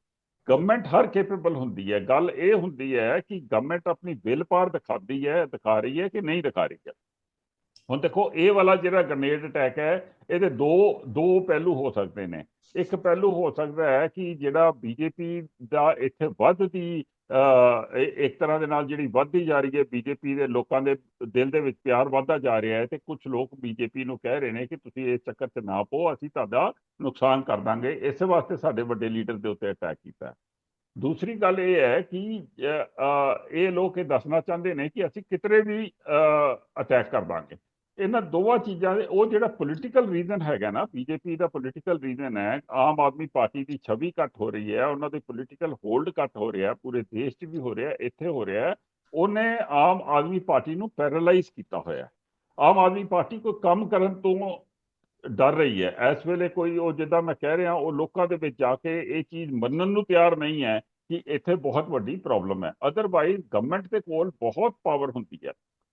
ਗਵਰਨਮੈਂਟ ਹਰ ਕੈਪੇਬਲ ਹੁੰਦੀ ਹੈ ਗੱਲ ਇਹ ਹੁੰਦੀ ਹੈ ਕਿ ਗਵਰਨਮੈਂਟ ਆਪਣੀ ਵਿਲ ਪਾਰ ਦਿਖਾਉਂਦੀ ਹੈ ਦਿਖਾ ਰਹੀ ਹੈ ਕਿ ਨਹੀਂ ਦਿਖਾ ਰਹੀ ਹੈ ਹੁਣ ਦੇਖੋ, ਇਹ ਵਾਲਾ ਜਿਹੜਾ ਗ੍ਰਨੇਡ ਅਟੈਕ ਹੈ, ਇਹਦੇ ਦੋ ਦੋ ਪਹਿਲੂ ਹੋ ਸਕਦੇ ਨੇ। ਇੱਕ ਪਹਿਲੂ ਹੋ ਸਕਦਾ ਹੈ ਕਿ ਜਿਹੜਾ ਬੀਜੇਪੀ ਦਾ ਇੱਥੇ ਵੱਧਦੀ ਇੱਕ ਤਰ੍ਹਾਂ ਦੇ ਨਾਲ ਜਿਹੜੀ ਵੱਧਦੀ ਜਾ ਰਹੀ ਹੈ ਬੀਜੇਪੀ ਦੇ ਲੋਕਾਂ ਦੇ ਦਿਲ ਦੇ ਵਿੱਚ ਪਿਆਰ ਵੱਧਦਾ ਜਾ ਰਿਹਾ ਹੈ ਤੇ ਕੁਝ ਲੋਕ ਬੀਜੇਪੀ ਨੂੰ ਕਹਿ ਰਹੇ ਨੇ ਕਿ ਤੁਸੀਂ ਇਸ ਚੱਕਰ 'ਚ ਨਾ ਪਓ, ਅਸੀਂ ਤੁਹਾਡਾ ਨੁਕਸਾਨ ਕਰ ਦਾਂਗੇ। ਇਸੇ ਵਾਸਤੇ ਸਾਡੇ ਵੱਡੇ ਲੀਡਰ ਦੇ ਉੱਤੇ ਅਟੈਕ ਕੀਤਾ ਦੂਸਰੀ ਗੱਲ ਇਹ ਹੈ ਕਿ ਇਹ ਲੋਕ ਇਹ ਦੱਸਣਾ ਚਾਹੁੰਦੇ ਨੇ ਕਿ ਅਸੀਂ ਕਿਤਰੇ ਵੀ ਅਟੈਕ ਕਰ ਦਾਂਗੇ। ਇਹਨਾਂ ਦੋਵਾਂ ਚੀਜ਼ਾਂ ਦੇ, ਉਹ ਜਿਹੜਾ ਪੋਲੀਟੀਕਲ ਰੀਜ਼ਨ ਹੈਗਾ ਨਾ ਬੀਜੇਪੀ ਦਾ ਪੋਲੀਟੀਕਲ ਰੀਜ਼ਨ ਹੈ, ਆਮ ਆਦਮੀ ਪਾਰਟੀ ਦੀ ਛਵੀ ਘੱਟ ਹੋ ਰਹੀ ਹੈ, ਉਹਨਾਂ ਦੇ ਪੋਲੀਟੀਕਲ ਹੋਲਡ ਘੱਟ ਹੋ ਰਿਹਾ, ਪੂਰੇ ਦੇਸ਼ 'ਚ ਵੀ ਹੋ ਰਿਹਾ, ਇੱਥੇ ਹੋ ਰਿਹਾ, ਉਹਨੇ ਆਮ ਆਦਮੀ ਪਾਰਟੀ ਨੂੰ ਪੈਰਾਲਾਈਜ਼ ਕੀਤਾ ਹੋਇਆ ਆਮ ਆਦਮੀ ਪਾਰਟੀ ਕੋਈ ਕੰਮ ਕਰਨ ਤੋਂ ਡਰ ਰਹੀ ਹੈ। ਇਸ ਵੇਲੇ ਕੋਈ, ਉਹ ਜਿੱਦਾਂ ਮੈਂ ਕਹਿ ਰਿਹਾ, ਉਹ ਲੋਕਾਂ ਦੇ ਵਿੱਚ ਜਾ ਕੇ ਇਹ ਚੀਜ਼ ਮੰਨਣ ਨੂੰ ਤਿਆਰ ਨਹੀਂ ਹੈ ਕਿ ਇੱਥੇ ਬਹੁਤ ਵੱਡੀ ਪ੍ਰੋਬਲਮ ਹੈ। ਅਦਰਵਾਈਜ਼ ਗਵਰਨਮੈਂਟ ਦੇ ਕੋਲ ਬਹੁਤ ਪਾਵਰ ਹੁੰਦੀ ਹੈ।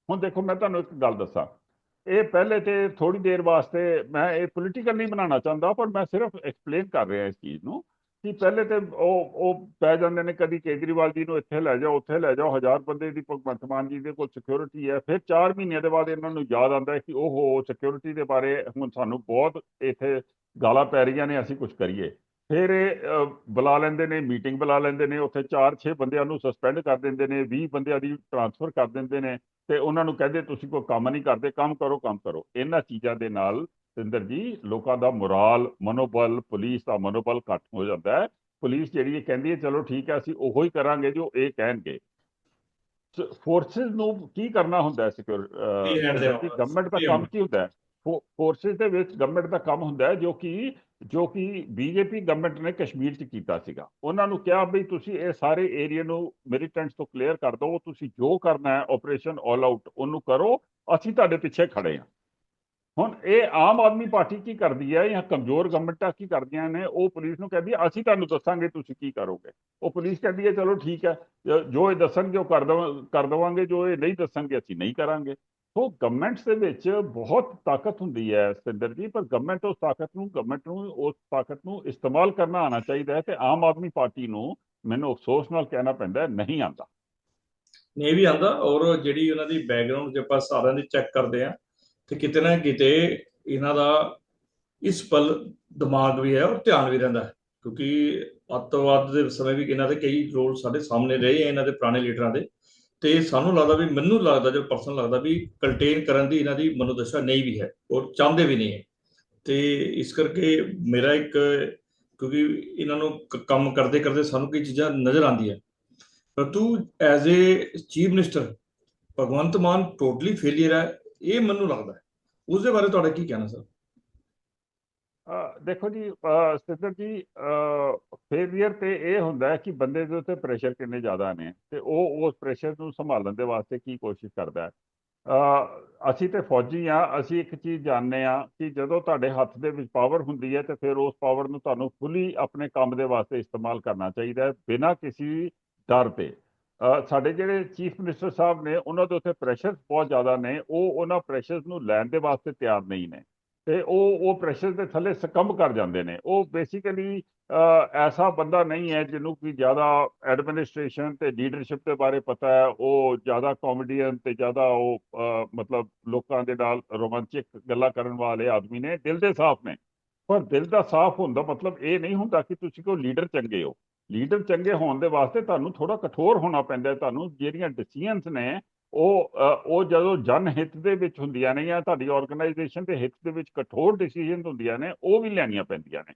ਹੁਣ ਦੇਖੋ, ਮੈਂ ਤੁਹਾਨੂੰ ਇੱਕ ਗੱਲ ਦੱਸਾਂ। ਇਹ ਪਹਿਲੇ ਤੇ ਥੋੜੀ ਦੇਰ ਵਾਸਤੇ ਮੈਂ ਇਹ ਪੋਲੀਟੀਕਲ ਨਹੀਂ ਬਣਾਉਣਾ ਚਾਹੁੰਦਾ, ਪਰ ਮੈਂ ਸਿਰਫ ਐਕਸਪਲੇਨ ਕਰ ਰਿਹਾ ਇਸ ਚੀਜ਼ ਨੂੰ ਕਿ ਪਹਿਲੇ ਤੇ ਉਹ ਉਹ ਪੈ ਜਾਂਦੇ ਨੇ ਕਦੀ ਕੇਜਰੀਵਾਲ ਜੀ ਨੂੰ ਇੱਥੇ ਲੈ ਜਾਓ, ਉੱਥੇ ਲੈ ਜਾਓ, ਹਜ਼ਾਰ ਬੰਦੇ ਦੀ ਭਗਵੰਤ ਮਾਨ ਜੀ ਦੇ ਕੋਲ ਸਿਕਿਉਰਿਟੀ ਹੈ, ਫਿਰ 4 ਮਹੀਨਿਆਂ ਦੇ ਬਾਅਦ ਇਹਨਾਂ ਨੂੰ ਯਾਦ ਆਉਂਦਾ ਕਿ ਉਹ ਸਿਕਿਉਰਿਟੀ ਦੇ ਬਾਰੇ ਹੁਣ ਸਾਨੂੰ ਬਹੁਤ ਇੱਥੇ ਗਾਲਾਂ ਪੈ ਰਹੀਆਂ ਨੇ, ਅਸੀਂ ਕੁਝ ਕਰੀਏ। ਫਿਰ ਇਹ ਬੁਲਾ ਲੈਂਦੇ ਨੇ ਮੀਟਿੰਗ ਬੁਲਾ ਲੈਂਦੇ ਨੇ ਉੱਥੇ 4-6 ਬੰਦਿਆਂ ਨੂੰ ਸਸਪੈਂਡ ਕਰ ਦਿੰਦੇ ਨੇ 20 ਬੰਦਿਆਂ ਦੀ ਟਰਾਂਸਫਰ ਕਰ ਦਿੰਦੇ ਨੇ ਤੇ ਉਹਨਾਂ ਨੂੰ ਕਹਿੰਦੇ ਤੁਸੀਂ ਕੋਈ ਕੰਮ ਨਹੀਂ ਕਰਦੇ ਕੰਮ ਕਰੋ ਕੰਮ ਕਰੋ। ਇਹਨਾਂ ਚੀਜ਼ਾਂ ਦੇ ਨਾਲ ਸਿੰਦਰ ਜੀ ਲੋਕਾਂ ਦਾ ਮੋਰਾਲ ਮਨੋਬਲ ਪੁਲਿਸ ਦਾ ਮਨੋਬਲ ਘੱਟ ਹੋ ਜਾਂਦਾ ਹੈ। ਪੁਲਿਸ ਜਿਹੜੀ ਇਹ ਕਹਿੰਦੀ ਹੈ ਚਲੋ ਠੀਕ ਹੈ ਅਸੀਂ ਉਹੋ ਹੀ ਕਰਾਂਗੇ ਜੋ ਇਹ ਕਹਿਣਗੇ। ਫੋਰਸਸ ਨੂੰ ਕੀ ਕਰਨਾ ਹੁੰਦਾ ਹੈ Free hand ਦੇ ਸਿਕਿਉਰ ਗਵਰਨਮੈਂਟ ਦਾ ਕੰਮ. ਕੀ ਹੁੰਦਾ ਹੈ? ਫੋਰਸਸ ਦੇ ਵਿੱਚ ਗਵਰਨਮੈਂਟ ਦਾ ਕੰਮ ਹੁੰਦਾ ਹੈ ਜੋ ਕਿ ਜੋ ਕਿ ਬੀਜੇਪੀ ਗਵਰਨਮੈਂਟ ਨੇ ਕਸ਼ਮੀਰ 'ਚ ਕੀਤਾ ਸੀਗਾ। ਉਹਨਾਂ ਨੂੰ ਕਿਹਾ ਵੀ ਤੁਸੀਂ ਇਹ ਸਾਰੇ ਏਰੀਆ ਨੂੰ ਮਿਲੀਟੈਂਟਸ ਤੋਂ ਕਲੀਅਰ ਕਰ ਦਿਓ, ਤੁਸੀਂ ਜੋ ਕਰਨਾ ਹੈ ਆਪਰੇਸ਼ਨ ਆਲ ਆਊਟ ਉਹਨੂੰ ਕਰੋ, ਅਸੀਂ ਤੁਹਾਡੇ ਪਿੱਛੇ ਖੜੇ ਹਾਂ। ਹੁਣ ਇਹ ਆਮ ਆਦਮੀ ਪਾਰਟੀ ਕੀ ਕਰਦੀ ਹੈ ਜਾਂ ਕਮਜ਼ੋਰ ਗਵਰਨਮੈਂਟਾਂ ਕੀ ਕਰਦੀਆਂ ਨੇ? ਉਹ ਪੁਲਿਸ ਨੂੰ ਕਹਿੰਦੀ ਅਸੀਂ ਤੁਹਾਨੂੰ ਦੱਸਾਂਗੇ ਤੁਸੀਂ ਕੀ ਕਰੋਗੇ। ਉਹ ਪੁਲਿਸ ਕਹਿੰਦੀ ਹੈ, ਚਲੋ ਠੀਕ ਹੈ, ਜੋ- ਇਹ ਦੱਸਣਗੇ ਉਹ ਕਰ ਦਵਾਂ, ਕਰ ਦਵਾਂਗੇ, ਜੋ ਇਹ ਨਹੀਂ ਦੱਸਣਗੇ, ਅਸੀਂ ਨਹੀਂ ਕਰਾਂਗੇ। ਸੋ ਗਵਰਨਮੈਂਟਸ ਦੇ ਵਿੱਚ ਬਹੁਤ ਤਾਕਤ ਹੁੰਦੀ ਹੈ, ਸਤਿੰਦਰ ਜੀ, ਪਰ ਗਵਰਨਮੈਂਟ ਉਸ ਤਾਕਤ ਨੂੰ ਗਵਰਨਮੈਂਟ ਨੂੰ ਉਸ ਤਾਕਤ ਨੂੰ ਇਸਤੇਮਾਲ ਕਰਨਾ ਆਉਣਾ ਚਾਹੀਦਾ ਹੈ ਤੇ ਆਮ ਆਦਮੀ ਪਾਰਟੀ ਨੂੰ ਮੈਨੂੰ ਅਫਸੋਸ ਨਾਲ ਕਹਿਣਾ ਪੈਂਦਾ ਨਹੀਂ ਆਉਂਦਾ। ਨਹੀਂ ਵੀ ਆਂਦਾ ਔਰ ਜਿਹੜੀ ਉਹਨਾਂ ਦੀ ਬੈਕਗ੍ਰਾਉਂਡ ਜੇ ਆਪਾਂ ਸਾਰਿਆਂ ਦੀ ਚੈੱਕ ਕਰਦੇ ਆ ਤੇ ਕਿਤੇ ਨਾ ਕਿਤੇ ਇਹਨਾਂ ਦਾ ਇਸ ਪਲ ਦਿਮਾਗ ਵੀ ਹੈ ਔਰ ਧਿਆਨ ਵੀ ਰਹਿੰਦਾ ਕਿਉਂਕਿ ਅੱਤਵਾਦ ਦੇ ਸਮੇਂ ਵੀ ਇਹਨਾਂ ਦੇ ਕਈ ਰੋਲ ਸਾਡੇ ਸਾਹਮਣੇ ਰਹੇ ਆ ਇਹਨਾਂ ਦੇ ਪੁਰਾਣੇ ਲੀਡਰਾਂ ਦੇ। ਤੇ ਸਾਨੂੰ ਲੱਗਦਾ ਵੀ, ਮੈਨੂੰ ਲੱਗਦਾ, ਜੋ ਪਰਸਨ ਲੱਗਦਾ ਵੀ ਕੰਟੇਨ ਕਰਨ ਦੀ ਇਹਨਾਂ ਦੀ ਮਨੋਦਸ਼ਾ ਨਹੀਂ ਵੀ ਹੈ ਔਰ ਚਾਹੁੰਦੇ ਵੀ ਨਹੀਂ ਹੈ। ਤੇ ਇਸ ਕਰਕੇ ਮੇਰਾ ਇੱਕ, ਕਿਉਂਕਿ ਇਹਨਾਂ ਨੂੰ ਕੰਮ ਕਰਦੇ ਕਰਦੇ ਸਾਨੂੰ ਕਈ ਚੀਜ਼ਾਂ ਨਜ਼ਰ ਆਉਂਦੀਆਂ। ਪਰੰਤੂ as a chief minister Bhagwant Mann totally failure ਹੈ, ਇਹ ਮੈਨੂੰ ਲੱਗਦਾ ਹੈ। ਉਸ ਦੇ ਬਾਰੇ ਤੁਹਾਡਾ ਕੀ ਕਹਿਣਾ ਸਰ ਦੇਖੋ ਜੀ, ਅਹ ਜੀ ਫੇਲਿਅਰ ਤੇ ਇਹ ਹੁੰਦਾ ਹੈ ਕਿ ਬੰਦੇ ਦੇ ਉੱਤੇ ਪ੍ਰੈਸ਼ਰ ਕਿੰਨੇ ਜ਼ਿਆਦਾ ਨੇ ਤੇ ਉਹ ਉਸ ਪ੍ਰੈਸ਼ਰ ਨੂੰ ਸੰਭਾਲਣ ਦੇ ਵਾਸਤੇ ਕੀ ਕੋਸ਼ਿਸ਼ ਕਰਦਾ ਹੈ। ਅਸੀਂ ਤੇ ਫੌਜੀ ਆ ਅਸੀਂ ਇੱਕ ਚੀਜ਼ ਜਾਣਦੇ ਆ ਕਿ ਜਦੋਂ ਤੁਹਾਡੇ ਹੱਥ ਦੇ ਵਿੱਚ ਪਾਵਰ ਹੁੰਦੀ ਹੈ ਤੇ ਫਿਰ ਉਸ ਪਾਵਰ ਨੂੰ ਤੁਹਾਨੂੰ ਫੁੱਲੀ ਆਪਣੇ ਕੰਮ ਦੇ ਵਾਸਤੇ ਇਸਤੇਮਾਲ ਕਰਨਾ ਚਾਹੀਦਾ ਹੈ ਬਿਨਾਂ ਕਿਸੇ ਡਰ ਤੇ ਸਾਡੇ ਜਿਹੜੇ ਚੀਫ ਮਿਨਿਸਟਰ ਸਾਹਿਬ ਨੇ, ਉਹਨਾਂ ਦੇ ਉੱਤੇ ਪ੍ਰੈਸ਼ਰ ਬਹੁਤ ਜ਼ਿਆਦਾ ਨੇ, ਉਹ ਉਹਨਾਂ ਪ੍ਰੈਸ਼ਰਸ ਨੂੰ ਲੈਣ ਦੇ ਵਾਸਤੇ ਤਿਆਰ ਨਹੀਂ ਨੇ। ਤੇ ਉਹ ਉਹ ਪ੍ਰੈਸ਼ਰ ਦੇ ਥੱਲੇ ਸਕੰਬ ਕਰ ਜਾਂਦੇ ਨੇ। ਉਹ ਬੇਸਿਕਲੀ ਐਸਾ ਬੰਦਾ ਨਹੀਂ ਹੈ ਜਿਹਨੂੰ ਕਿ ਜ਼ਿਆਦਾ ਐਡਮਿਨਿਸਟ੍ਰੇਸ਼ਨ ਤੇ ਲੀਡਰਸ਼ਿਪ ਦੇ ਬਾਰੇ ਪਤਾ ਹੈ। ਉਹ ਜ਼ਿਆਦਾ ਕਾਮੇਡੀਅਨ ਤੇ ਜ਼ਿਆਦਾ ਉਹ ਮਤਲਬ ਲੋਕਾਂ ਦੇ ਨਾਲ ਰੋਮਾਂਚਿਕ ਗੱਲਾਂ ਕਰਨ ਵਾਲੇ ਆਦਮੀ ਨੇ। ਦਿਲ ਦੇ ਸਾਫ਼ ਨੇ। ਪਰ ਦਿਲ ਦਾ ਸਾਫ਼ ਹੋਣ ਦਾ ਮਤਲਬ ਇਹ ਨਹੀਂ ਹੁੰਦਾ ਕਿ ਤੁਸੀਂ ਕੋਈ ਲੀਡਰ ਚੰਗੇ ਹੋ। ਲੀਡਰ ਚੰਗੇ ਹੋਣ ਦੇ ਵਾਸਤੇ ਤੁਹਾਨੂੰ ਥੋੜਾ ਕਠੋਰ ਹੋਣਾ ਪੈਂਦਾ ਤੁਹਾਨੂੰ ਜਿਹੜੀਆਂ ਡਿਸੀਜਨਸ ਨੇ ਉਹ ਉਹ ਜਦੋਂ ਜਨ ਹਿੱਤ ਦੇ ਵਿੱਚ ਹੁੰਦੀਆਂ ਨੇ ਜਾਂ ਤੁਹਾਡੀ ਆਰਗੇਨਾਈਜੇਸ਼ਨ ਦੇ ਹਿੱਤ ਦੇ ਵਿੱਚ ਕਠੋਰ ਡਿਸੀਜਨ ਹੁੰਦੀਆਂ ਨੇ, ਉਹ ਵੀ ਲੈਣੀਆਂ ਪੈਂਦੀਆਂ ਨੇ।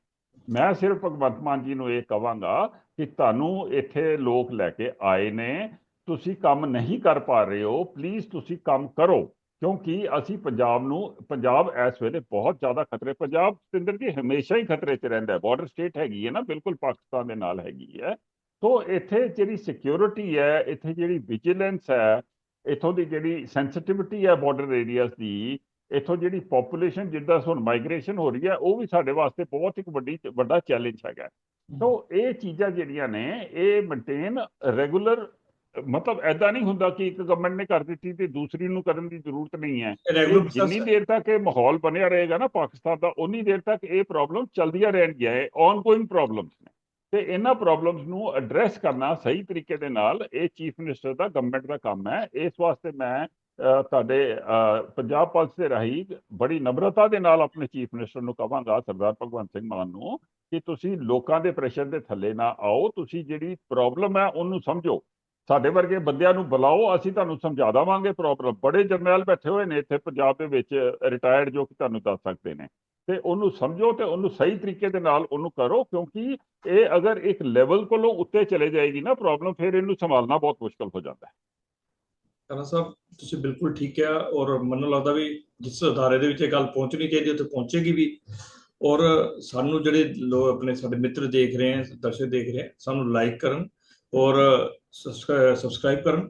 ਮੈਂ ਸਿਰਫ ਭਗਵੰਤ ਮਾਨ ਜੀ ਨੂੰ ਇਹ ਕਹਾਂਗਾ ਕਿ ਤੁਹਾਨੂੰ ਇੱਥੇ ਲੋਕ ਲੈ ਕੇ ਆਏ ਨੇ, ਤੁਸੀਂ ਕੰਮ ਨਹੀਂ ਕਰ ਪਾ ਰਹੇ ਹੋ ਪਲੀਜ਼ ਤੁਸੀਂ ਕੰਮ ਕਰੋ, ਕਿਉਂਕਿ ਅਸੀਂ ਪੰਜਾਬ ਨੂੰ, ਪੰਜਾਬ ਇਸ ਵੇਲੇ ਬਹੁਤ ਜ਼ਿਆਦਾ ਖਤਰੇ, ਪੰਜਾਬ ਸਤਿੰਦਰ ਜੀ ਹਮੇਸ਼ਾ ਹੀ ਖਤਰੇ 'ਚ ਰਹਿੰਦਾ ਹੈ ਬਾਰਡਰ ਸਟੇਟ ਹੈਗੀ ਹੈ ਨਾ, ਬਿਲਕੁਲ ਪਾਕਿਸਤਾਨ ਦੇ ਨਾਲ ਹੈਗੀ ਹੈ। ਸੋ ਇੱਥੇ ਜਿਹੜੀ ਸਿਕਿਉਰਿਟੀ ਹੈ, ਇੱਥੇ ਜਿਹੜੀ ਵਿਜੀਲੈਂਸ ਹੈ ਇੱਥੋਂ ਦੀ ਜਿਹੜੀ ਸੈਂਸਿਟਿਵਿਟੀ ਹੈ ਬਾਰਡਰ ਏਰੀਆਜ਼ ਦੀ ਇੱਥੋਂ ਜਿਹੜੀ ਪੋਪੂਲੇਸ਼ਨ ਜਿੱਦਾਂ ਹੁਣ ਮਾਈਗ੍ਰੇਸ਼ਨ ਹੋ ਰਹੀ ਹੈ ਉਹ ਵੀ ਸਾਡੇ ਵਾਸਤੇ ਬਹੁਤ ਇੱਕ ਵੱਡੀ ਵੱਡਾ ਚੈਲੰਜ ਹੈਗਾ। ਸੋ ਇਹ ਚੀਜ਼ਾਂ ਜਿਹੜੀਆਂ ਨੇ ਇਹ ਮੇਨਟੇਨ ਰੈਗੂਲਰ ਮਤਲਬ ਐਦਾਂ ਨਹੀਂ ਹੁੰਦਾ ਕਿ ਇੱਕ ਗਵਰਨਮੈਂਟ ਨੇ ਕਰ ਦਿੱਤੀ ਤੇ ਦੂਸਰੀ ਨੂੰ ਕਰਨ ਦੀ ਜ਼ਰੂਰਤ ਨਹੀਂ ਹੈ। ਜਿੰਨੀ ਦੇਰ ਤੱਕ ਇਹ ਮਾਹੌਲ ਬਣਿਆ ਰਹੇਗਾ ਨਾ ਪਾਕਿਸਤਾਨ ਦਾ ਉਨੀ ਦੇਰ ਤੱਕ ਇਹ ਪ੍ਰੋਬਲਮ ਚੱਲਦੀਆਂ ਰਹਿਣਗੀਆਂ ਇਹ ਆਨਗੋਇੰਗ ਪ੍ਰੋਬਲਮਸ ਨੇ। ਤੇ ਇਹਨਾਂ ਪ੍ਰੋਬਲਮਸ ਨੂੰ ਐਡਰੈਸ ਕਰਨਾ ਸਹੀ ਤਰੀਕੇ ਦੇ ਨਾਲ ਇਹ ਚੀਫ ਮਿਨਿਸਟਰ ਦਾ ਗਵਰਨਮੈਂਟ ਦਾ ਕੰਮ ਹੈ। ਇਸ ਵਾਸਤੇ ਮੈਂ ਤੁਹਾਡੇ ਪੰਜਾਬ ਪੁਲਿਸ ਦੇ ਰਾਹੀਂ ਬੜੀ ਨਬਰਤਾ ਦੇ ਨਾਲ ਆਪਣੇ ਚੀਫ ਮਿਨਿਸਟਰ ਨੂੰ ਕਹਾਂਗਾ, ਸਰਦਾਰ ਭਗਵੰਤ ਸਿੰਘ ਮਾਨ ਨੂੰ, ਕਿ ਤੁਸੀਂ ਲੋਕਾਂ ਦੇ ਪ੍ਰੈਸ਼ਰ ਦੇ ਥੱਲੇ ਨਾ ਆਓ। ਤੁਸੀਂ ਜਿਹੜੀ ਪ੍ਰੋਬਲਮ ਹੈ ਉਹਨੂੰ ਸਮਝੋ। ਸਾਡੇ ਵਰਗੇ ਬੰਦਿਆਂ ਨੂੰ ਬੁਲਾਓ, ਅਸੀਂ ਤੁਹਾਨੂੰ ਸਮਝਾ ਦੇਵਾਂਗੇ ਪ੍ਰੋਬਲਮ ਬੜੇ ਜਰਨੈਲ ਬੈਠੇ ਹੋਏ ਨੇ ਇੱਥੇ ਪੰਜਾਬ ਦੇ ਵਿੱਚ ਰਿਟਾਇਰਡ ਜੋ ਕਿ ਤੁਹਾਨੂੰ ਦੱਸ ਸਕਦੇ ਨੇ। ਤੇ ਉਹਨੂੰ ਸਮਝੋ ਤੇ ਉਹਨੂੰ ਸਹੀ ਤਰੀਕੇ ਦੇ ਨਾਲ ਉਹਨੂੰ ਕਰੋ, ਕਿਉਂਕਿ ਇਹ ਅਗਰ ਇੱਕ ਲੈਵਲ ਕੋਲੋਂ ਉੱਤੇ ਚਲੇ ਜਾਏਗੀ ਨਾ ਪ੍ਰੋਬਲਮ ਫਿਰ ਇਹਨੂੰ ਸੰਭਾਲਣਾ ਬਹੁਤ ਮੁਸ਼ਕਲ ਹੋ ਜਾਂਦਾ ਹੈ। ਕਰਾਂ ਸਾਹਿਬ, ਤੁਸੀਂ ਬਿਲਕੁਲ ਠੀਕ ਕਿਹਾ ਔਰ ਮੈਨੂੰ ਲੱਗਦਾ ਵੀ ਜਿਸ ਅਦਾਰੇ ਦੇ ਵਿੱਚ ਇਹ ਗੱਲ ਪਹੁੰਚਣੀ ਚਾਹੀਦੀ ਉੱਥੇ ਪਹੁੰਚੇਗੀ ਵੀ। ਔਰ ਸਾਨੂੰ ਜਿਹੜੇ ਲੋਕ ਆਪਣੇ ਸਾਡੇ ਮਿੱਤਰ ਦੇਖ ਰਹੇ ਹੈ, ਦਰਸ਼ਕ ਦੇਖ ਰਹੇ ਹੈ, ਸਾਨੂੰ ਲਾਈਕ ਕਰਨ ਔਰ ਸਬਸਕ੍ਰਾਈਬ ਕਰਨ।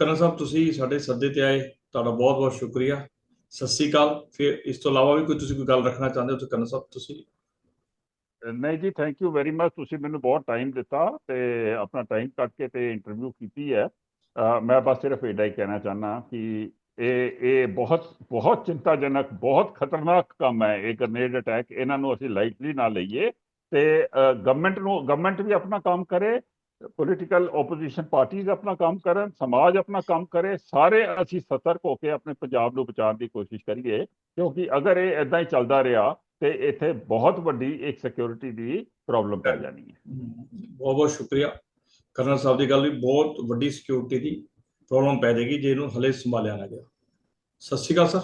ਕਰਨ ਸਾਹਿਬ, ਤੁਸੀਂ ਸਾਡੇ ਸੱਦੇ ਤੇ ਆਏ, ਤੁਹਾਡਾ ਬਹੁਤ ਬਹੁਤ ਸ਼ੁਕਰੀਆ। ਸਤਿ ਸ੍ਰੀ ਅਕਾਲ। ਫਿਰ ਇਸ ਤੋਂ ਇਲਾਵਾ ਵੀ ਕੋਈ ਤੁਸੀਂ ਕੋਈ ਗੱਲ ਰੱਖਣਾ ਚਾਹੁੰਦੇ ਹੋ ਤਾਂ ਕਰਨ ਸਾਹਿਬ ਤੁਸੀਂ? ਨਹੀਂ ਜੀ ਥੈਂਕ ਯੂ ਵੈਰੀ ਮਚ ਤੁਸੀਂ ਮੈਨੂੰ ਬਹੁਤ ਟਾਈਮ ਦਿੱਤਾ ਤੇ ਆਪਣਾ ਟਾਈਮ ਕੱਢ ਕੇ ਤੇ ਇੰਟਰਵਿਊ ਕੀਤੀ ਹੈ। ਮੈਂ ਬਸ ਸਿਰਫ ਇਹਦਾ ਹੀ ਕਹਿਣਾ ਚਾਹਨਾ ਕਿ ਇਹ ਇਹ ਬਹੁਤ ਬਹੁਤ ਚਿੰਤਾਜਨਕ, ਬਹੁਤ ਖਤਰਨਾਕ ਕੰਮ ਹੈ ਇਹ ਗ੍ਰਨੇਡ ਅਟੈਕ ਇਹਨਾਂ ਨੂੰ ਅਸੀਂ ਲਾਈਟਲੀ ਨਾ ਲਈਏ ਤੇ ਗਵਰਨਮੈਂਟ ਨੂੰ ਗਵਰਨਮੈਂਟ ਵੀ ਆਪਣਾ ਕੰਮ ਕਰੇ ਪੋਲੀਟੀਕਲ ਆਪੋਜੀਸ਼ਨ ਪਾਰਟੀਆਂ ਆਪਣਾ ਕੰਮ ਕਰਨ, ਸਮਾਜ ਆਪਣਾ ਕੰਮ ਕਰੇ, ਸਾਰੇ ਅਸੀਂ ਸਤਰਕ ਹੋ ਕੇ ਆਪਣੇ ਪੰਜਾਬ ਨੂੰ ਬਚਾਉਣ ਦੀ ਕੋਸ਼ਿਸ਼ ਕਰੀਏ, ਕਿਉਂਕਿ ਅਗਰ ਇਹ ਇਦਾਂ ਹੀ ਚੱਲਦਾ ਰਿਹਾ ਤੇ ਇੱਥੇ ਬਹੁਤ ਵੱਡੀ ਇੱਕ ਸਿਕਿਉਰਿਟੀ ਦੀ ਪ੍ਰੋਬਲਮ ਪੈ ਜਾਣੀ ਹੈ। ਬਹੁਤ ਬਹੁਤ ਸ਼ੁਕਰੀਆ। ਕਰਨਲ ਸਾਹਿਬ ਦੀ ਗੱਲ ਵੀ ਬਹੁਤ ਵੱਡੀ ਸਿਕਿਉਰਿਟੀ ਦੀ ਪ੍ਰੋਬਲਮ ਪੈ ਜਾਏਗੀ ਜੇ ਇਹਨੂੰ ਹਲੇ ਸੰਭਾਲਿਆ ਨਾ ਗਿਆ। ਸਤਿ ਸ਼੍ਰੀ ਅਕਾਲ ਸਰ।